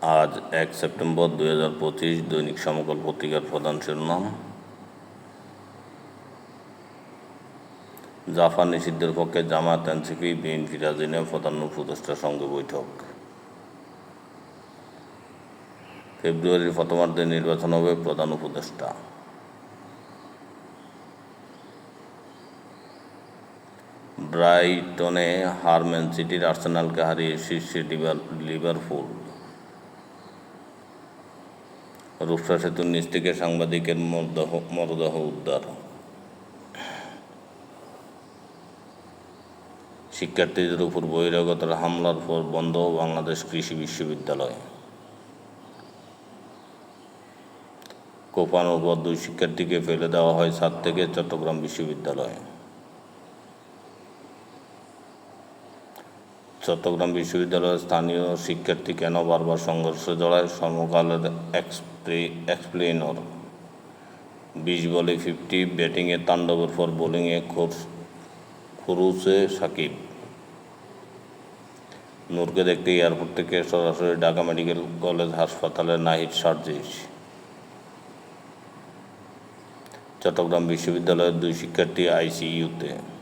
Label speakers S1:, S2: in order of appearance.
S1: আজ এক সেপ্টেম্বর দুই হাজার পঁচিশ দৈনিক সমকাল পত্রিকার প্রধান শিরোনাম। জাফর নিষিদ্ধের পক্ষে জামাত এনসিপি, বিএনপি রাজিনে প্রধান উপদেষ্টার সঙ্গে বৈঠক। ফেব্রুয়ারির প্রথমার্ধে নির্বাচন হবে প্রধান উপদেষ্টা। ব্রাইটনে হার ম্যান সিটির আর্সেনালকে হারিয়ে শীর্ষে লিভার- লিভারপুল। রূপসা সেতুর নিচ থেকে সাংবাদিকের মরদেহ মরদেহ উদ্ধার। শিক্ষার্থীদের উপর বহিরাগতের হামলার পর বন্ধ বাংলাদেশ কৃষি বিশ্ববিদ্যালয়। কোপানোর পর দুই শিক্ষার্থীকে ফেলে দেওয়া হয় সাত থেকে চট্টগ্রাম বিশ্ববিদ্যালয়ে। চট্টগ্রাম বিশ্ববিদ্যালয়ের স্থানীয় শিক্ষার্থী কেন বারবার সংঘর্ষে জড়ায়? সমকালের এক্সপ্লেনর বিশ বলে ফিফটি, ব্যাটিংয়ে তাণ্ডবের পর বোলিংয়ে খোর- খরুচে সাকিব। নূরকে দেখতে এয়ারপোর্ট থেকে সরাসরি ঢাকা মেডিকেল কলেজ হাসপাতালে নাহিদ সার্জিস চট্টগ্রাম বিশ্ববিদ্যালয়ের দুই শিক্ষার্থী আইসিইউতে